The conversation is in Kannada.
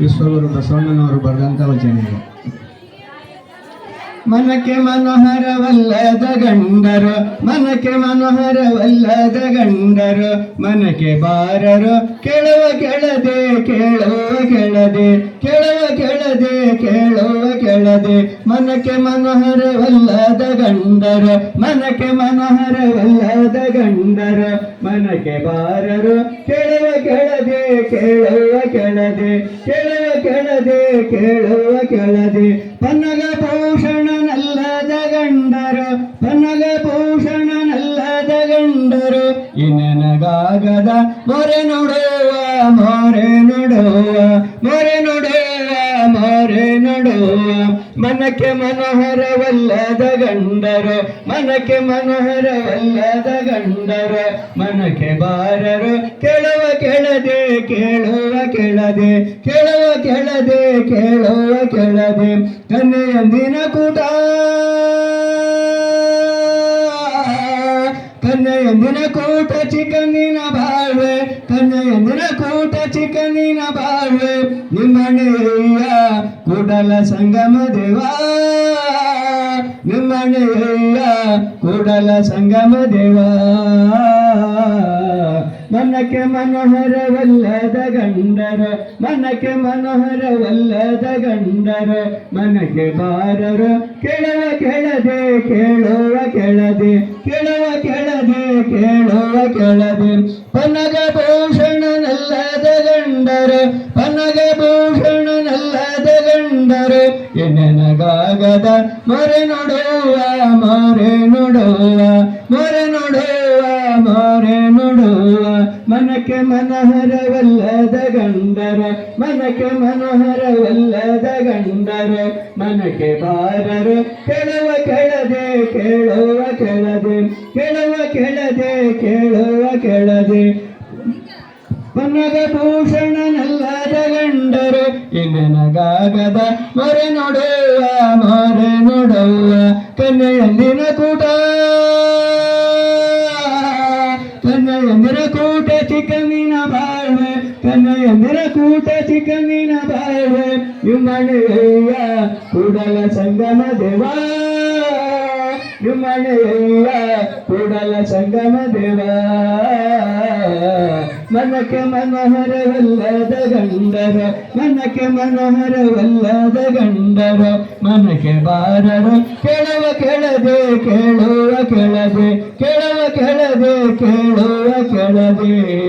ವಿಶ್ವಗುರು ಬಸವಣ್ಣನವರು ಬರೆದಂತ ವಚನ ಮನಕ್ಕೆ ಮನೋಹರವಲ್ಲದ ಗಂಡರು, ಮನಕ್ಕೆ ಮನೋಹರವಲ್ಲದ ಗಂಡರು, ಮನಕ್ಕೆ ಬಾರರು, ಕೇಳುವ ಕೆಳದೆ ಕೇಳುವ ಕೆಳದೆ ಕೇಳುವ ಕೆಳದೆ, ಕೇಳುವ ಕೆಳದೆ ಮನಕ್ಕೆ ಮನೋಹರವಲ್ಲದ ಗಂಡರ, ಮನಕ್ಕೆ ಮನೋಹರವಲ್ಲದ ಗಂಡರ, ಮನಕ್ಕೆ ಬಾರರು, ಕೇಳುವ ಕೆಳದೆ ಕೇಳುವ ಕೆಳದೆ ಕೇಳುವ ಕೆಳದೆ ಕೇಳುವ ಕೆಳದೆ. ಪನ್ನಗ ಭೂಷಣನಲ್ಲದ ಗಂಡರು ಪನ್ನಗ ಭೂಷಣನಲ್ಲದ ಗಂಡರು ಇನ್ನನಗಾಗದ ಮೊರೆ ನೋಡುವ ಮೊರೆ ನೋಡುವ ಮೊರೆ ನೋಡುವ ಮೊರೆ ನೋಡುವ. ಮನಕ್ಕೆ ಮನೋಹರವಲ್ಲದ ಗಂಡರು, ಮನಕ್ಕೆ ಮನೋಹರವಲ್ಲದ ಗಂಡರು. ಮನಕ್ಕೆ ಬಾರರು, ಕೇಳುವ ಕೆಳದೆ ಕೇಳುವ ಕೆಳದೆ. ಕೇಳುವ ಕೆಳದೆ ಕೇಳುವ ಕೆಳದೆ. ಕನ್ನೆಯಂದಿನ ಕೂಟ. ಕನ್ನೆಯಂದಿನ ಕೂಟ ಚಿಕನ್ನಿನ ಬಾಳ್ವೆ ಕನ್ನೆಯಂದಿನ ಕೂಟ ಚಿಕನ್ನಿನ ಬಾಳ್ವೆ, ನಿಮ್ಮನೆಯ ಕೂಡಲ ಸಂಗಮ ದೇವಾ, ನಿಮ್ಮನೆಯ ಕೂಡಲ ಸಂಗಮ ದೇವಾ. ಮನಕ್ಕೆ ಮನೋಹರವಲ್ಲದ ಗಂಡರ, ಮನಕ್ಕೆ ಮನೋಹರವಲ್ಲದ ಗಂಡರ, ಮನಕ್ಕೆ ಬಾರರು, ಕೆಳವ ಕೆಳದೆ, ಕೇಳುವ ಕೆಳದೆ ಕೆಳವ ಕೆಳದೆ, ಕೇಳುವ ಕೆಳದೆ. ಪನಗ ಭೂಷಣನಲ್ಲದ ಗಂಡರು ಪನಗ ಭೂಷಣನಲ್ಲದ ಗಂಡರು. ಎನಗಾಗದ ಮೊರೆ ನೋಡುವ ಮೊರೆ ನೋಡುವ, ಮೊರೆ ಮನಕ್ಕೆ ಮನೋಹರವಲ್ಲದ ಗಂಡರ, ಮನಕ್ಕೆ ಮನೋಹರವಲ್ಲದ ಗಂಡರ, ಮನಕ್ಕೆ ಬಾರರು, ಕೆಳವ ಕೆಳದೆ, ಕೇಳುವ ಕೆಳದೆ, ಕೆಳವ ಕೆಳದೆ, ಕೇಳುವ ಕೆಳದೆ. ಮನದ ಭೂಷಣನಲ್ಲದ ಗಂಡರು ಇನ್ನನಗಾಗದ ಮೊರೆ ನೋಡುವ ಮೊರೆ ನೋಡುವ ಕನ್ನೆಯಲ್ಲಿನ ಕೂಟ. ಕೂಟ ಚಿಕ್ಕಂದಿನ ಬಾಳ್ವೆ ಕನ್ನೆಯಂದಿನ ಕೂಟ ಚಿಕ್ಕಂದಿನ ಬಾಳ್ವೆ ನಿಮ್ಮನೆಯ ಕೂಡಲ ಸಂಗಮ ದೇವಾ. ನಿಮ್ಮನೆಯ ಕೂಡಲ ಸಂಗಮ ದೇವ. ಮನಕ್ಕೆ ಮನೋಹರವಲ್ಲದ ಗಂಡರ, ಮನಕ್ಕೆ ಮನೋಹರವಲ್ಲದ ಗಂಡರ, ಮನಕ್ಕೆ ಬಾರರು. ಕೆಳವ ಕೆಳದೆ, ಕೇಳುವ ಕೆಳದೆ, ಕೆಳವ ಕೆಳದೆ ಕೇಳುವ ಕೆಳದೆ